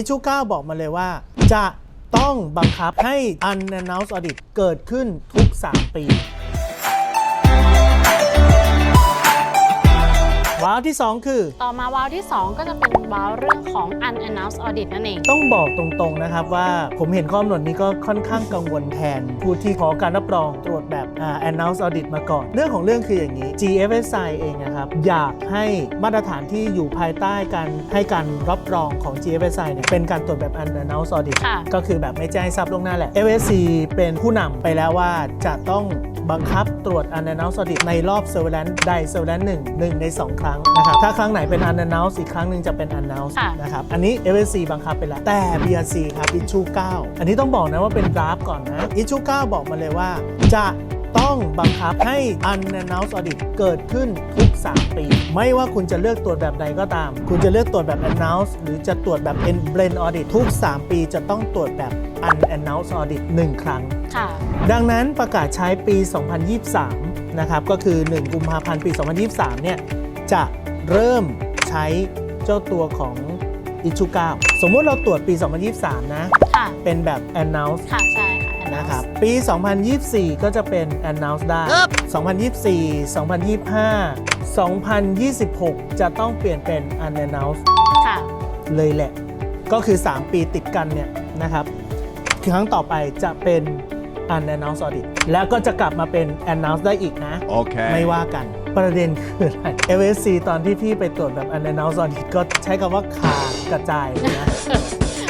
อิชู9บอกมาเลยว่า จะต้องบังคับให้ unannounced audit เกิดขึ้นทุก 3 ปี ว้าวที่ 2 คือ ต่อมาวาล์วที่ 2 ก็จะเป็นวาล์วเรื่องของ unannounced audit นั่นเอง ต้องบอกตรงๆนะครับว่าผมเห็นข้อกำหนดนี้ก็ค่อนข้างกังวลแทน ผู้ที่ขอการรับรองตรวจแบบอ่า announce audit มาก่อน เรื่องของเรื่องคืออย่างนี้ GFSI เองนะครับอยากให้มาตรฐานที่อยู่ภายใต้การให้การรับรองของ GFSI เนี่ยเป็นการตรวจแบบ unannounced audit ค่ะ ก็คือแบบไม่แจ้งให้ทราบล่วงหน้าแหละ FSC เป็นผู้นำไปแล้วว่าจะต้องบังคับตรวจ unannounced audit ในรอบ surveillance ใด surveillance หนึ่งหนึ่งใน 2 ครั้งนะครับถ้าครั้งไหนเป็น unannounced อีกครั้งหนึ่งจะเป็น announced ค่ะ นะครับอันนี้ FSC บังคับไปแล้วแต่ BRC ครับ issue 9 อันนี้ต้องบอกนะว่าเป็น draft ก่อนนะ issue 9 บอกมาเลยว่า จะต้องบังคับให้ unannounced audit เกิดขึ้นทุก 3 ปี ไม่ว่าคุณจะเลือกตรวจแบบใดก็ตาม คุณจะเลือกตรวจแบบ announced หรือจะตรวจแบบ blend audit ทุก 3 ปีจะต้องตรวจแบบ unannounced audit 1ครั้ง ค่ะ ดังนั้นประกาศใช้ปี 2023 นะครับ ก็คือ 1 กุมภาพันธ์ ปี 2023 เนี่ย จะเริ่มใช้เจ้าตัวของอิชู9สมมุติเราตรวจปี 2023 นะ ค่ะ เป็นแบบ announce ค่ะ ใช่ค่ะ announced นะครับ ปี 2024 ก็จะเป็น announce ได้ 2024 2025 2026 จะต้องเปลี่ยนเป็น unannounced ค่ะ เลยแหละ ก็คือ 3 ปีติดกันเนี่ยนะครับ ครั้งต่อไปจะเป็น unannounced audit แล้วก็จะกลับมาเป็น announced ได้อีกนะ Okay. ไม่ว่ากัน ประเด็นคืออะไร FSC ตอนที่พี่ไปตรวจแบบ unannounced audit ก็ใช้คำว่าขากระจายเลยนะ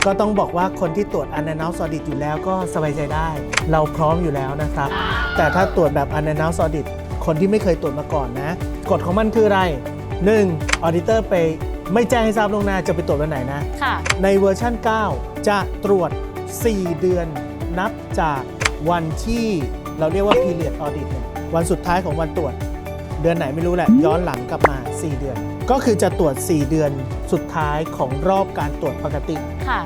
ก็ต้องบอกว่าคนที่ตรวจ unannounced audit อยู่แล้วก็สบายใจได้ เราพร้อมอยู่แล้วนะครับ แต่ถ้าตรวจแบบ unannounced audit คนที่ไม่เคยตรวจมาก่อนนะ กฎของมันคืออะไร 1. auditor ไปไม่แจ้งให้ทราบล่วงหน้าจะไปตรวจวันไหนนะ ค่ะ ในเวอร์ชัน9 จะตรวจ 4 เดือนนับจาก วันที่เราเรียกว่า period audit เนี่ยวันสุดท้ายของวันตรวจ เดือนไหนไม่รู้แหละ ย้อนหลังกลับมา 4 เดือน ก็คือจะตรวจ 4 เดือนสุดท้ายของรอบการตรวจปกติ ค่ะ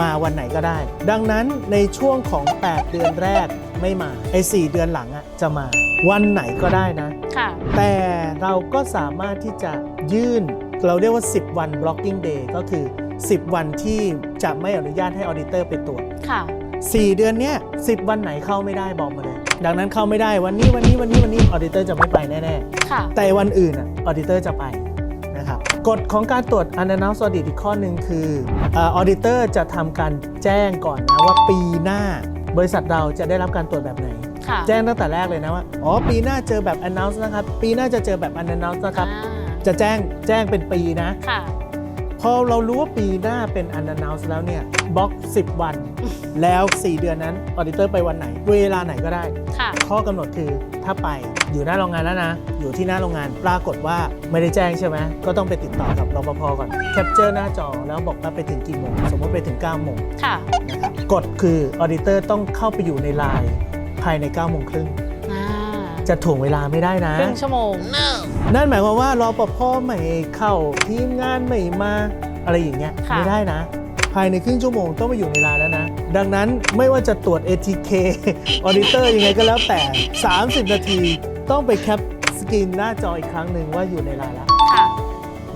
มาวันไหนก็ได้ ดังนั้นในช่วงของ 8 เดือนแรกไม่มาไอ้4เดือนหลังอะจะมาวันไหนก็ได้นะ ค่ะ แต่เราก็สามารถที่จะยื่น เราเรียกว่า 10 วัน blocking day ก็คือ 10 วันที่จะไม่อนุญาตให้ออ d ดิเตอร์ไปตรวจ ค่ะ 4 เดือนเนี้ย10วันไหนเข้าไม่ได้บอกมาเลย ดังนั้นเข้าไม่ได้วันนี้วันนี้วันนี้วันนี้ออ d ดิเตอร์จะไม่ไปแน่ค่ะ ๆ แต่วันอื่นอะออ d ดิเตอร์จะไปนะครับกฎของการตรวจ unannounced audit อีกข้อหนึ่งคือออ d ดิเตอร์จะทำการแจ้งก่อนนะว่าปีหน้า บริษัทเราจะได้รับการตรวจแบบไหน ค่ะแจ้งตั้งแต่แรกเลยนะว่า อ๋อ ปีหน้าเจอแบบ announce นะครับ ปีหน้าจะเจอแบบ unannounce นะครับ อ่าจะแจ้งแจ้งเป็นปีนะ ค่ะ พอเรารู้ว่าปีหน้าเป็น unannounce แล้วเนี่ยบล็อก 10 วัน แล้ว 4 เดือนนั้นออ d ดิเตอร์ไปวันไหน เวลาไหนก็ได้ ค่ะ ข้อกำหนดคือถ้าไปอยู่หน้าโรงงานแล้วนะ อยู่ที่หน้าโรงงานปรากฏว่าไม่ได้แจ้งใช่ไหมก็ต้องไปติดต่อกับรปภก่อนแคปเจอร์หน้าจอแล้วบอกว่าไปถึงกี่โมงสมมติไปถึง9โมงค่ะ นะครับกฎคือออ d ดิเตอร์ต้องเข้าไปอยู่ในไลน์ภายใน9โมงครึ่งอ่าจะถ่วงเวลาไม่ได้นะ ครึ่งชั่วโมง นั่นหมายความว่ารอปภไม่เข้าทีมงานไม่มาอะไรอย่างเงี้ยค่ะ ไม่ได้นะ ภายในครึ่งชั่วโมงต้องไปอยู่ในไลน์แล้วนะ ดังนั้นไม่ว่าจะตรวจ ATK ออ d ดิเตอร์ยังไงก็แล้วแต่ 30 นาทีต้องไปแคปสกรีนหน้าจออีกครั้งหนึ่งว่าอยู่ในไลน์แล้วค่ะ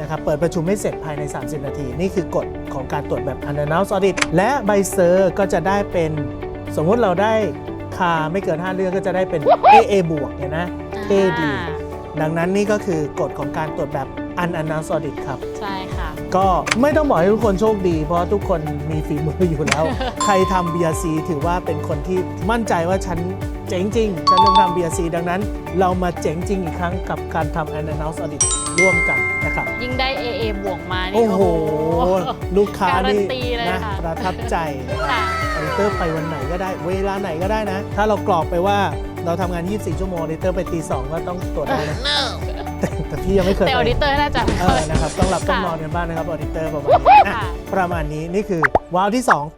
นะครับเปิดประชุมให้เสร็จภายใน 30 นาที นี่คือกฎของการตรวจแบบ unannounced audit และใบเซอร์ก็จะได้เป็น สมมุติเราได้คาไม่เกิน 5 เรื่องก็จะได้เป็น AA บวกเนี่ยนะเท่ดีดังนั้นนี่ก็คือกฎของการตรวจแบบ unannounced audit ครับ ใช่ค่ะ ก็ไม่ต้องบอกให้ทุกคนโชคดี เพราะทุกคนมีฝีมืออยู่แล้ว ใครทำ BRC ถือว่าเป็นคนที่มั่นใจว่าฉันเจ๋งจริง ฉันต้องทำ BRC ดังนั้น เรามาเจ๋งจริงอีกครั้งกับการทำ unannounced audit ร่วมกันนะครับ ยิ่งได้ AA บวกมานี่โอ้โห ลูกค้าการันี่นตีเลยนะค่ะประทับใจค่ะออดิเตอร์ไปวันไหนก็ได้ เวลาไหนก็ได้นะ ถ้าเรากรอกไปว่า เราทำงาน 24 ชั่วโมงออดิเตอร์ไปตีสองก็ต้องตรวจได้นะแต่แต่พี่ยังไม่เคยแต่อไปอดิเตอร์น่าจะ เออนะครับต้องหลับต้องค่ะนอนกันบ้างนะครับออดิเตอร์ประมาณนี้อะค่ะ ประมาณนี้นี่คือว้าวที่2